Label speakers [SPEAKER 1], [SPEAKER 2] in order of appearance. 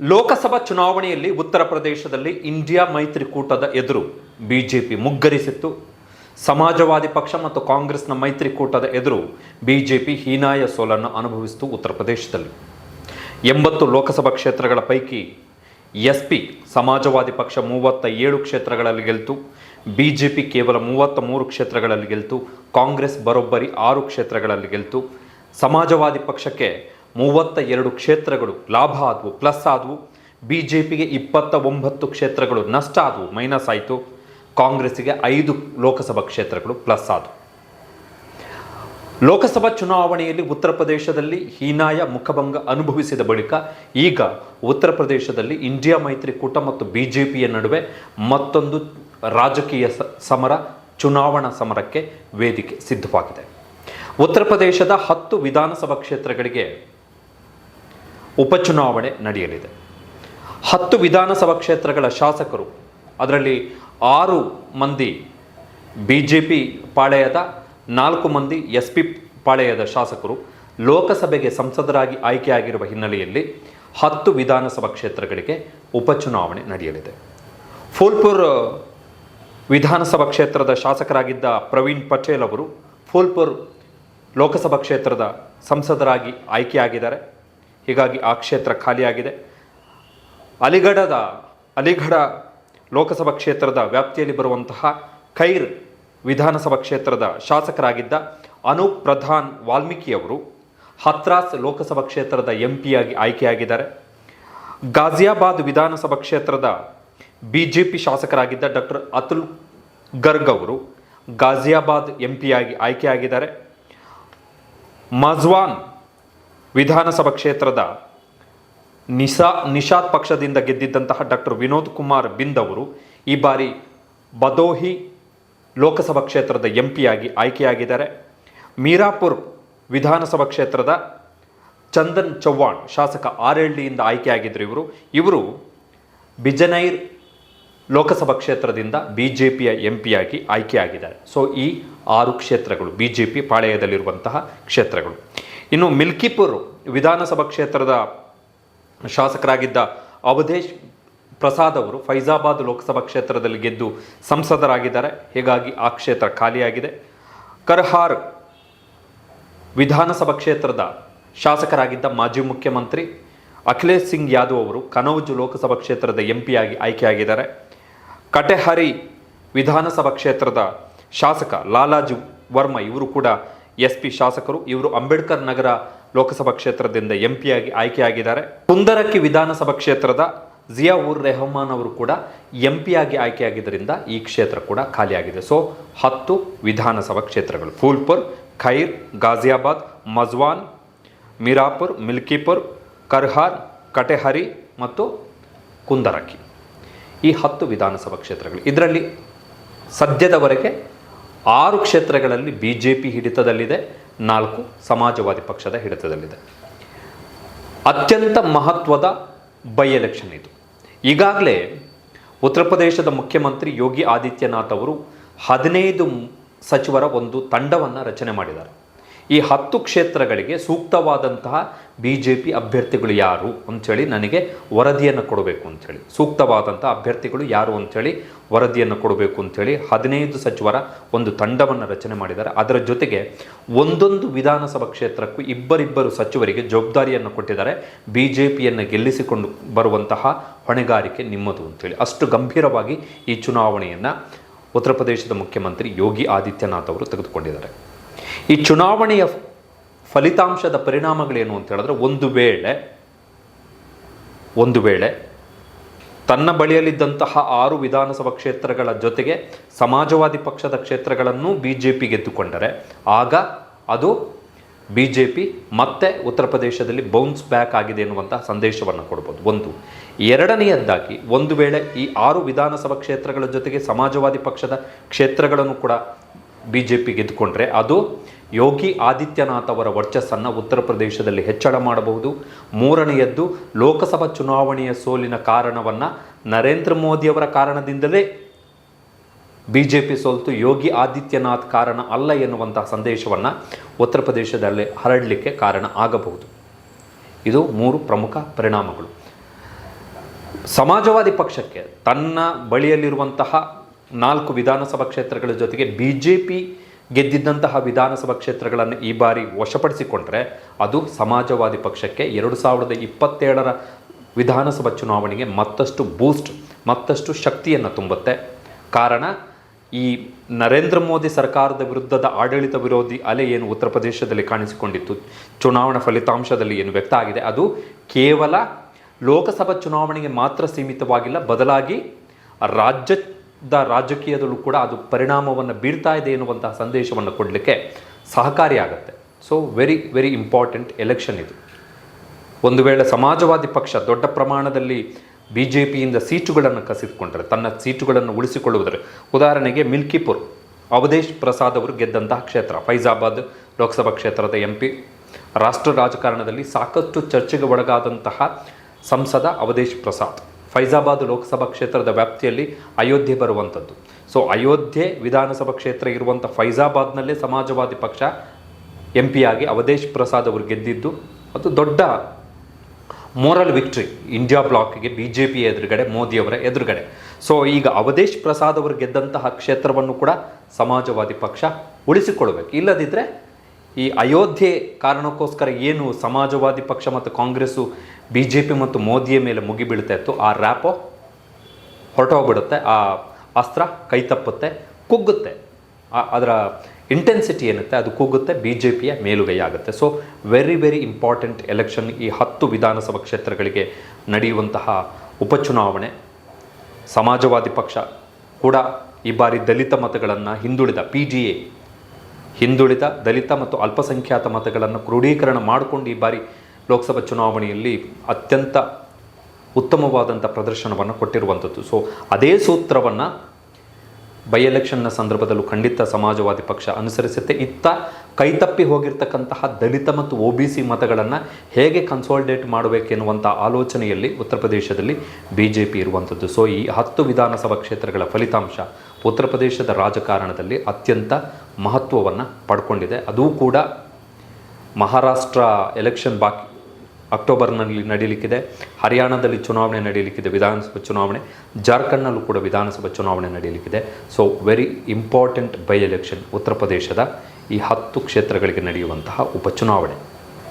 [SPEAKER 1] ಲೋಕಸಭಾ ಚುನಾವಣೆಯಲ್ಲಿ ಉತ್ತರ ಪ್ರದೇಶದಲ್ಲಿ ಇಂಡಿಯಾ ಮೈತ್ರಿಕೂಟದ ಎದುರು ಬಿಜೆಪಿ ಮುಗ್ಗರಿಸಿತ್ತು. ಸಮಾಜವಾದಿ ಪಕ್ಷ ಮತ್ತು ಕಾಂಗ್ರೆಸ್ನ ಮೈತ್ರಿಕೂಟದ ಎದುರು ಬಿಜೆಪಿ ಹೀನಾಯ ಸೋಲನ್ನು ಅನುಭವಿಸಿತು ಉತ್ತರ ಪ್ರದೇಶದಲ್ಲಿ. ಎಂಬತ್ತು ಲೋಕಸಭಾ ಕ್ಷೇತ್ರಗಳ ಪೈಕಿ ಎಸ್ ಪಿ ಸಮಾಜವಾದಿ ಪಕ್ಷ ಮೂವತ್ತ ಏಳು ಕ್ಷೇತ್ರಗಳಲ್ಲಿ ಗೆಲ್ತು, ಬಿಜೆಪಿ ಕೇವಲ ಮೂವತ್ತ ಮೂರು ಕ್ಷೇತ್ರಗಳಲ್ಲಿ ಗೆಲ್ತು, ಕಾಂಗ್ರೆಸ್ ಬರೋಬ್ಬರಿ ಆರು ಕ್ಷೇತ್ರಗಳಲ್ಲಿ ಗೆಲ್ತು. ಸಮಾಜವಾದಿ ಪಕ್ಷಕ್ಕೆ ಮೂವತ್ತ ಎರಡು ಕ್ಷೇತ್ರಗಳು ಲಾಭ ಆದವು, ಪ್ಲಸ್ ಆದವು. ಬಿ ಜೆ ಪಿಗೆ ಇಪ್ಪತ್ತ ಒಂಬತ್ತು ಕ್ಷೇತ್ರಗಳು ನಷ್ಟ ಆದವು, ಮೈನಸ್ ಆಯಿತು. ಕಾಂಗ್ರೆಸ್ಸಿಗೆ ಐದು ಲೋಕಸಭಾ ಕ್ಷೇತ್ರಗಳು ಪ್ಲಸ್ ಆದವು. ಲೋಕಸಭಾ ಚುನಾವಣೆಯಲ್ಲಿ ಉತ್ತರ ಪ್ರದೇಶದಲ್ಲಿ ಹೀನಾಯ ಮುಖಭಂಗ ಅನುಭವಿಸಿದ ಬಳಿಕ ಈಗ ಉತ್ತರ ಪ್ರದೇಶದಲ್ಲಿ ಇಂಡಿಯಾ ಮೈತ್ರಿಕೂಟ ಮತ್ತು ಬಿ ಜೆ ಪಿಯ ನಡುವೆ ಮತ್ತೊಂದು ರಾಜಕೀಯ ಸಮರ, ಚುನಾವಣಾ ಸಮರಕ್ಕೆ ವೇದಿಕೆ ಸಿದ್ಧವಾಗಿದೆ. ಉತ್ತರ ಪ್ರದೇಶದ ಹತ್ತು ವಿಧಾನಸಭಾ ಕ್ಷೇತ್ರಗಳಿಗೆ ಉಪಚುನಾವಣೆ ನಡೆಯಲಿದೆ. ಹತ್ತು ವಿಧಾನಸಭಾ ಕ್ಷೇತ್ರಗಳ ಶಾಸಕರು, ಅದರಲ್ಲಿ ಆರು ಮಂದಿ ಬಿ ಜೆ ಪಿ ಪಾಳೆಯದ, ನಾಲ್ಕು ಮಂದಿ ಎಸ್ ಪಿ ಪಾಳೆಯದ ಶಾಸಕರು ಲೋಕಸಭೆಗೆ ಸಂಸದರಾಗಿ ಆಯ್ಕೆಯಾಗಿರುವ ಹಿನ್ನೆಲೆಯಲ್ಲಿ ಹತ್ತು ವಿಧಾನಸಭಾ ಕ್ಷೇತ್ರಗಳಿಗೆ ಉಪಚುನಾವಣೆ ನಡೆಯಲಿದೆ. ಫೂಲ್ಪುರ್ ವಿಧಾನಸಭಾ ಕ್ಷೇತ್ರದ ಶಾಸಕರಾಗಿದ್ದ ಪ್ರವೀಣ್ ಪಟೇಲ್ ಅವರು ಫೂಲ್ಪುರ್ ಲೋಕಸಭಾ ಕ್ಷೇತ್ರದ ಸಂಸದರಾಗಿ ಆಯ್ಕೆಯಾಗಿದ್ದಾರೆ. ಹೀಗಾಗಿ ಆ ಕ್ಷೇತ್ರ ಖಾಲಿಯಾಗಿದೆ. ಅಲಿಗಢದ, ಅಲಿಗಢ ಲೋಕಸಭಾ ಕ್ಷೇತ್ರದ ವ್ಯಾಪ್ತಿಯಲ್ಲಿ ಬರುವಂತಹ ಖೈರ್ ವಿಧಾನಸಭಾ ಕ್ಷೇತ್ರದ ಶಾಸಕರಾಗಿದ್ದ ಅನೂಪ್ ಪ್ರಧಾನ್ ವಾಲ್ಮೀಕಿಯವರು ಹತ್ರಾಸ್ ಲೋಕಸಭಾ ಕ್ಷೇತ್ರದ ಎಂ ಪಿಯಾಗಿ ಆಯ್ಕೆಯಾಗಿದ್ದಾರೆ. ಗಾಜಿಯಾಬಾದ್ ವಿಧಾನಸಭಾ ಕ್ಷೇತ್ರದ ಬಿ ಜೆ ಪಿ ಶಾಸಕರಾಗಿದ್ದ ಡಾಕ್ಟರ್ ಅತುಲ್ ಗರ್ಗ್ ಅವರು ಗಾಜಿಯಾಬಾದ್ ಎಂ ಪಿಯಾಗಿ ಆಯ್ಕೆಯಾಗಿದ್ದಾರೆ. ಮಜ್ವಾನ್ ವಿಧಾನಸಭಾ ಕ್ಷೇತ್ರದ ನಿಸಾ ನಿಷಾದ್ ಪಕ್ಷದಿಂದ ಗೆದ್ದಿದ್ದಂತಹ ಡಾಕ್ಟರ್ ವಿನೋದ್ ಕುಮಾರ್ ಬಿಂದ್ ಅವರು ಈ ಬಾರಿ ಬದೋಹಿ ಲೋಕಸಭಾ ಕ್ಷೇತ್ರದ ಎಂ ಪಿಯಾಗಿ ಆಯ್ಕೆಯಾಗಿದ್ದಾರೆ. ಮೀರಾಪುರ್ ವಿಧಾನಸಭಾ ಕ್ಷೇತ್ರದ ಚಂದನ್ ಚೌಹಾಣ್ ಶಾಸಕ ಆರ್ ಎಲ್ ಡಿಯಿಂದ ಆಯ್ಕೆಯಾಗಿದ್ದರು ಇವರು. ಇವರು ಬಿಜನೈರ್ ಲೋಕಸಭಾ ಕ್ಷೇತ್ರದಿಂದ ಬಿ ಜೆ ಪಿಯ ಎಂ ಪಿಯಾಗಿ ಆಯ್ಕೆಯಾಗಿದ್ದಾರೆ. ಸೊ ಈ ಆರು ಕ್ಷೇತ್ರಗಳು ಬಿ ಜೆ ಪಿ ಪಾಳೆಯದಲ್ಲಿರುವಂತಹ ಕ್ಷೇತ್ರಗಳು. ಇನ್ನು ಮಿಲ್ಕಿಪುರ್ ವಿಧಾನಸಭಾ ಕ್ಷೇತ್ರದ ಶಾಸಕರಾಗಿದ್ದ ಅವಧೇಶ್ ಪ್ರಸಾದ್ ಅವರು ಫೈಜಾಬಾದ್ ಲೋಕಸಭಾ ಕ್ಷೇತ್ರದಲ್ಲಿ ಗೆದ್ದು ಸಂಸದರಾಗಿದ್ದಾರೆ. ಹೀಗಾಗಿ ಆ ಕ್ಷೇತ್ರ ಖಾಲಿಯಾಗಿದೆ. ಕರ್ಹಾರ್ ವಿಧಾನಸಭಾ ಕ್ಷೇತ್ರದ ಶಾಸಕರಾಗಿದ್ದ ಮಾಜಿ ಮುಖ್ಯಮಂತ್ರಿ ಅಖಿಲೇಶ್ ಸಿಂಗ್ ಯಾದವ್ ಅವರು ಕನೌಜ್ ಲೋಕಸಭಾ ಕ್ಷೇತ್ರದ ಎಂ ಪಿಯಾಗಿ ಆಯ್ಕೆಯಾಗಿದ್ದಾರೆ. ಕಟೆಹರಿ ವಿಧಾನಸಭಾ ಕ್ಷೇತ್ರದ ಶಾಸಕ ಲಾಲಾಜು ವರ್ಮ ಇವರು ಕೂಡ ಎಸ್ ಪಿ ಶಾಸಕರು, ಇವರು ಅಂಬೇಡ್ಕರ್ ನಗರ ಲೋಕಸಭಾ ಕ್ಷೇತ್ರದಿಂದ ಎಂ ಪಿಯಾಗಿ ಆಯ್ಕೆಯಾಗಿದ್ದಾರೆ. ಕುಂದರಕ್ಕಿ ವಿಧಾನಸಭಾ ಕ್ಷೇತ್ರದ ಜಿಯಾ ಉರ್ ರೆಹಮಾನ್ ಅವರು ಕೂಡ ಎಂ ಆಗಿ ಆಯ್ಕೆಯಾಗಿದ್ದರಿಂದ ಈ ಕ್ಷೇತ್ರ ಕೂಡ ಖಾಲಿಯಾಗಿದೆ. ಸೊ ಹತ್ತು ವಿಧಾನಸಭಾ ಕ್ಷೇತ್ರಗಳು. ಫೂಲ್ಪುರ್, ಖೈರ್ ಗಾಜಿಯಾಬಾದ್ ಮಜ್ವಾನ್, ಮಿರಾಪುರ್, ಮಿಲ್ಕಿಪುರ್, ಕರ್ಹಾರ್, ಕಟೆಹರಿ ಮತ್ತು ಕುಂದರಕ್ಕಿ ಈ ಹತ್ತು ವಿಧಾನಸಭಾ ಕ್ಷೇತ್ರಗಳು. ಇದರಲ್ಲಿ ಸದ್ಯದವರೆಗೆ ಆರು ಕ್ಷೇತ್ರಗಳಲ್ಲಿ ಬಿ ಜೆ ಪಿ ಹಿಡಿತದಲ್ಲಿದೆ, ನಾಲ್ಕು ಸಮಾಜವಾದಿ ಪಕ್ಷದ ಹಿಡಿತದಲ್ಲಿದೆ. ಅತ್ಯಂತ ಮಹತ್ವದ ಬೈ ಎಲೆಕ್ಷನ್ ಇದು. ಈಗಾಗಲೇ ಉತ್ತರ ಪ್ರದೇಶದ ಮುಖ್ಯಮಂತ್ರಿ ಯೋಗಿ ಆದಿತ್ಯನಾಥ್ ಅವರು ಹದಿನೈದು ಸಚಿವರ ಒಂದು ತಂಡವನ್ನು ರಚನೆ ಮಾಡಿದ್ದಾರೆ. ಈ ಹತ್ತು ಕ್ಷೇತ್ರಗಳಿಗೆ ಸೂಕ್ತವಾದಂತಹ ಬಿ ಜೆ ಪಿ ಅಭ್ಯರ್ಥಿಗಳು ಯಾರು ಅಂಥೇಳಿ ನನಗೆ ವರದಿಯನ್ನು ಕೊಡಬೇಕು ಅಂಥೇಳಿ ಸೂಕ್ತವಾದಂಥ ಅಭ್ಯರ್ಥಿಗಳು ಯಾರು ಅಂಥೇಳಿ ವರದಿಯನ್ನು ಕೊಡಬೇಕು ಅಂಥೇಳಿ ಹದಿನೈದು ಸಚಿವರ ಒಂದು ತಂಡವನ್ನು ರಚನೆ ಮಾಡಿದ್ದಾರೆ. ಅದರ ಜೊತೆಗೆ ಒಂದೊಂದು ವಿಧಾನಸಭಾ ಕ್ಷೇತ್ರಕ್ಕೂ ಇಬ್ಬರಿಬ್ಬರು ಸಚಿವರಿಗೆ ಜವಾಬ್ದಾರಿಯನ್ನು ಕೊಟ್ಟಿದ್ದಾರೆ. ಬಿ ಜೆ ಪಿಯನ್ನು ಗೆಲ್ಲಿಸಿಕೊಂಡು ಬರುವಂತಹ ಹೊಣೆಗಾರಿಕೆ ನಿಮ್ಮದು ಅಂಥೇಳಿ ಅಷ್ಟು ಗಂಭೀರವಾಗಿ ಈ ಚುನಾವಣೆಯನ್ನು ಉತ್ತರ ಪ್ರದೇಶದ ಮುಖ್ಯಮಂತ್ರಿ ಯೋಗಿ ಆದಿತ್ಯನಾಥ್ ಅವರು ತೆಗೆದುಕೊಂಡಿದ್ದಾರೆ. ಈ ಚುನಾವಣೆಯ ಫಲಿತಾಂಶದ ಪರಿಣಾಮಗಳೇನು ಅಂತ ಹೇಳಿದ್ರೆ ಒಂದು ವೇಳೆ ಒಂದು ವೇಳೆ ತನ್ನ ಬಳಿಯಲ್ಲಿದ್ದಂತಹ ಆರು ವಿಧಾನಸಭಾ ಕ್ಷೇತ್ರಗಳ ಜೊತೆಗೆ ಸಮಾಜವಾದಿ ಪಕ್ಷದ ಕ್ಷೇತ್ರಗಳನ್ನು ಬಿ ಜೆ ಪಿ ಗೆದ್ದುಕೊಂಡರೆ, ಆಗ ಅದು ಬಿ ಜೆ ಪಿ ಮತ್ತೆ ಉತ್ತರ ಪ್ರದೇಶದಲ್ಲಿ ಬೌನ್ಸ್ ಬ್ಯಾಕ್ ಆಗಿದೆ ಎನ್ನುವಂತಹ ಸಂದೇಶವನ್ನು ಕೊಡ್ಬೋದು. ಒಂದು. ಎರಡನೆಯದ್ದಾಗಿ, ಒಂದು ವೇಳೆ ಈ ಆರು ವಿಧಾನಸಭಾ ಕ್ಷೇತ್ರಗಳ ಜೊತೆಗೆ ಸಮಾಜವಾದಿ ಪಕ್ಷದ ಕ್ಷೇತ್ರಗಳನ್ನು ಕೂಡ ಬಿ ಜೆ ಪಿ ಗೆದ್ದುಕೊಂಡ್ರೆ, ಅದು ಯೋಗಿ ಆದಿತ್ಯನಾಥ್ ಅವರ ವರ್ಚಸ್ಸನ್ನು ಉತ್ತರ ಪ್ರದೇಶದಲ್ಲಿ ಹೆಚ್ಚಳ ಮಾಡಬಹುದು. ಮೂರನೆಯದ್ದು, ಲೋಕಸಭಾ ಚುನಾವಣೆಯ ಸೋಲಿನ ಕಾರಣವನ್ನು ನರೇಂದ್ರ ಮೋದಿಯವರ ಕಾರಣದಿಂದಲೇ ಬಿ ಜೆ ಪಿ ಸೋಲ್ತು. ಯೋಗಿ ಆದಿತ್ಯನಾಥ್ ಕಾರಣ ಅಲ್ಲ ಎನ್ನುವಂತಹ ಸಂದೇಶವನ್ನು ಉತ್ತರ ಪ್ರದೇಶದಲ್ಲಿ ಹರಡಲಿಕ್ಕೆ ಕಾರಣ ಆಗಬಹುದು. ಇದು ಮೂರು ಪ್ರಮುಖ ಪರಿಣಾಮಗಳು. ಸಮಾಜವಾದಿ ಪಕ್ಷಕ್ಕೆ ತನ್ನ ಬಳಿಯಲ್ಲಿರುವಂತಹ ನಾಲ್ಕು ವಿಧಾನಸಭಾ ಕ್ಷೇತ್ರಗಳ ಜೊತೆಗೆ ಬಿ ಜೆ ಪಿ ಗೆದ್ದಿದ್ದಂತಹ ವಿಧಾನಸಭಾ ಕ್ಷೇತ್ರಗಳನ್ನು ಈ ಬಾರಿ ವಶಪಡಿಸಿಕೊಂಡ್ರೆ ಅದು ಸಮಾಜವಾದಿ ಪಕ್ಷಕ್ಕೆ ಎರಡು ಸಾವಿರದ ಇಪ್ಪತ್ತೇಳರ ವಿಧಾನಸಭಾ ಚುನಾವಣೆಗೆ ಮತ್ತಷ್ಟು ಬೂಸ್ಟ್, ಮತ್ತಷ್ಟು ಶಕ್ತಿಯನ್ನು ತುಂಬುತ್ತೆ. ಕಾರಣ, ಈ ನರೇಂದ್ರ ಮೋದಿ ಸರ್ಕಾರದ ವಿರುದ್ಧದ ಆಡಳಿತ ವಿರೋಧಿ ಅಲೆ ಏನು ಉತ್ತರ ಪ್ರದೇಶದಲ್ಲಿ ಕಾಣಿಸಿಕೊಂಡಿತ್ತು? ಚುನಾವಣಾ ಫಲಿತಾಂಶದಲ್ಲಿ ಏನು ವ್ಯಕ್ತ ಆಗಿದೆ? ಅದು ಕೇವಲ ಲೋಕಸಭಾ ಚುನಾವಣೆಗೆ ಮಾತ್ರ ಸೀಮಿತವಾಗಿಲ್ಲ, ಬದಲಾಗಿ ರಾಜ್ಯದ ರಾಜಕೀಯದಲ್ಲೂ ಕೂಡ ಅದು ಪರಿಣಾಮವನ್ನು ಬೀರ್ತಾ ಇದೆ ಎನ್ನುವಂತಹ ಸಂದೇಶವನ್ನು ಕೊಡಲಿಕ್ಕೆ ಸಹಕಾರಿಯಾಗುತ್ತೆ so very very important election ಇದು. ಒಂದು ವೇಳೆ ಸಮಾಜವಾದಿ ಪಕ್ಷ ದೊಡ್ಡ ಪ್ರಮಾಣದಲ್ಲಿ ಬಿ ಜೆ ಪಿಯಿಂದ ಸೀಟುಗಳನ್ನು ಕಸಿದುಕೊಂಡರೆ, ತನ್ನ ಸೀಟುಗಳನ್ನು ಉಳಿಸಿಕೊಳ್ಳುವುದರ, ಉದಾಹರಣೆಗೆ ಮಿಲ್ಕಿಪುರ್, ಅವಧೇಶ್ ಪ್ರಸಾದ್ ಅವರು ಗೆದ್ದಂತಹ ಕ್ಷೇತ್ರ, ಫೈಜಾಬಾದ್ ಲೋಕಸಭಾ ಕ್ಷೇತ್ರದ ಎಂ ಪಿ ರಾಷ್ಟ್ರ ರಾಜಕಾರಣದಲ್ಲಿ ಸಾಕಷ್ಟು ಚರ್ಚೆಗೆ ಒಳಗಾದಂತಹ ಸಂಸದ ಅವಧೇಶ್ ಪ್ರಸಾದ್. ಫೈಜಾಬಾದ್ ಲೋಕಸಭಾ ಕ್ಷೇತ್ರದ ವ್ಯಾಪ್ತಿಯಲ್ಲಿ ಅಯೋಧ್ಯೆ ಬರುವಂಥದ್ದು. ಸೊ ಅಯೋಧ್ಯೆ ವಿಧಾನಸಭಾ ಕ್ಷೇತ್ರ ಇರುವಂಥ ಫೈಜಾಬಾದ್ನಲ್ಲೇ ಸಮಾಜವಾದಿ ಪಕ್ಷ ಎಂ ಆಗಿ ಅವಧೇಶ್ ಪ್ರಸಾದ್ ಅವರು ಗೆದ್ದಿದ್ದು. ಅದು ದೊಡ್ಡ ಮೋರಲ್ ವಿಕ್ಟ್ರಿ ಇಂಡಿಯಾ ಬ್ಲಾಕ್ಗೆ ಬಿ ಜೆ ಪಿ ಎದುರುಗಡೆ, ಮೋದಿಯವರ ಎದುರುಗಡೆ. ಸೊ ಈಗ ಅವಧೇಶ್ ಪ್ರಸಾದ್ ಅವರು ಗೆದ್ದಂತಹ ಕ್ಷೇತ್ರವನ್ನು ಕೂಡ ಸಮಾಜವಾದಿ ಪಕ್ಷ ಉಳಿಸಿಕೊಳ್ಬೇಕು ಇಲ್ಲದಿದ್ದರೆ ಈ ಅಯೋಧ್ಯೆ ಕಾರಣಕ್ಕೋಸ್ಕರ ಏನು ಸಮಾಜವಾದಿ ಪಕ್ಷ ಮತ್ತು ಕಾಂಗ್ರೆಸ್ಸು ಬಿ ಜೆ ಪಿ ಮತ್ತು ಮೋದಿಯ ಮೇಲೆ ಮುಗಿಬೀಳ್ತಾ ಇತ್ತು ಆ ರ್ಯಾಪೋ ಹೊರಟೋಗ್ಬಿಡುತ್ತೆ, ಆ ಅಸ್ತ್ರ ಕೈ ತಪ್ಪುತ್ತೆ, ಕುಗ್ಗುತ್ತೆ. ಅದರ ಇಂಟೆನ್ಸಿಟಿ ಏನುತ್ತೆ ಅದು ಕುಗ್ಗುತ್ತೆ ಬಿ ಜೆ ಪಿಯ ಮೇಲುಗೈ ಆಗುತ್ತೆ. So very very important election ಈ ಹತ್ತು ವಿಧಾನಸಭಾ ಕ್ಷೇತ್ರಗಳಿಗೆ ನಡೆಯುವಂತಹ ಉಪಚುನಾವಣೆ. ಸಮಾಜವಾದಿ ಪಕ್ಷ ಕೂಡ ಈ ಬಾರಿ ದಲಿತ ಮತಗಳನ್ನು ಹಿಂದುಳಿದ ಪಿ ಜಿ ಎ ಹಿಂದುಳಿದ ದಲಿತ ಮತ್ತು ಅಲ್ಪಸಂಖ್ಯಾತ ಮತಗಳನ್ನು ಕ್ರೋಢೀಕರಣ ಮಾಡಿಕೊಂಡು ಈ ಬಾರಿ ಲೋಕಸಭಾ ಚುನಾವಣೆಯಲ್ಲಿ ಅತ್ಯಂತ ಉತ್ತಮವಾದಂಥ ಪ್ರದರ್ಶನವನ್ನು ಕೊಟ್ಟಿರುವಂಥದ್ದು. ಸೊ ಅದೇ ಸೂತ್ರವನ್ನು ಬೈ ಎಲೆಕ್ಷನ್ನ ಸಂದರ್ಭದಲ್ಲೂ ಖಂಡಿತ ಸಮಾಜವಾದಿ ಪಕ್ಷ ಅನುಸರಿಸುತ್ತೆ. ಇತ್ತ ಕೈತಪ್ಪಿ ಹೋಗಿರ್ತಕ್ಕಂತಹ ದಲಿತ ಮತ್ತು ಒ ಬಿ ಸಿ ಮತಗಳನ್ನು ಹೇಗೆ ಕನ್ಸೋಲ್ಡೇಟ್ ಮಾಡಬೇಕೆನ್ನುವಂಥ ಆಲೋಚನೆಯಲ್ಲಿ ಉತ್ತರ ಪ್ರದೇಶದಲ್ಲಿ ಬಿ ಜೆ ಪಿ ಇರುವಂಥದ್ದು. ಸೊ ಈ ಹತ್ತು ವಿಧಾನಸಭಾ ಕ್ಷೇತ್ರಗಳ ಫಲಿತಾಂಶ ಉತ್ತರ ಪ್ರದೇಶದ ರಾಜಕಾರಣದಲ್ಲಿ ಅತ್ಯಂತ ಮಹತ್ವವನ್ನು ಪಡ್ಕೊಂಡಿದೆ. ಅದೂ ಕೂಡ ಮಹಾರಾಷ್ಟ್ರ ಎಲೆಕ್ಷನ್ ಬಾಕಿ ಅಕ್ಟೋಬರ್ನಲ್ಲಿ ನಡೀಲಿಕ್ಕಿದೆ. ಹರಿಯಾಣದಲ್ಲಿ ಚುನಾವಣೆ ನಡೀಲಿಕ್ಕಿದೆ, ವಿಧಾನಸಭಾ ಚುನಾವಣೆ. ಜಾರ್ಖಂಡ್ನಲ್ಲೂ ಕೂಡ ವಿಧಾನಸಭಾ ಚುನಾವಣೆ ನಡೀಲಿಕ್ಕಿದೆ. So very important by election ಉತ್ತರ ಪ್ರದೇಶದ ಈ ಹತ್ತು ಕ್ಷೇತ್ರಗಳಿಗೆ ನಡೆಯುವಂತಹ ಉಪಚುನಾವಣೆ.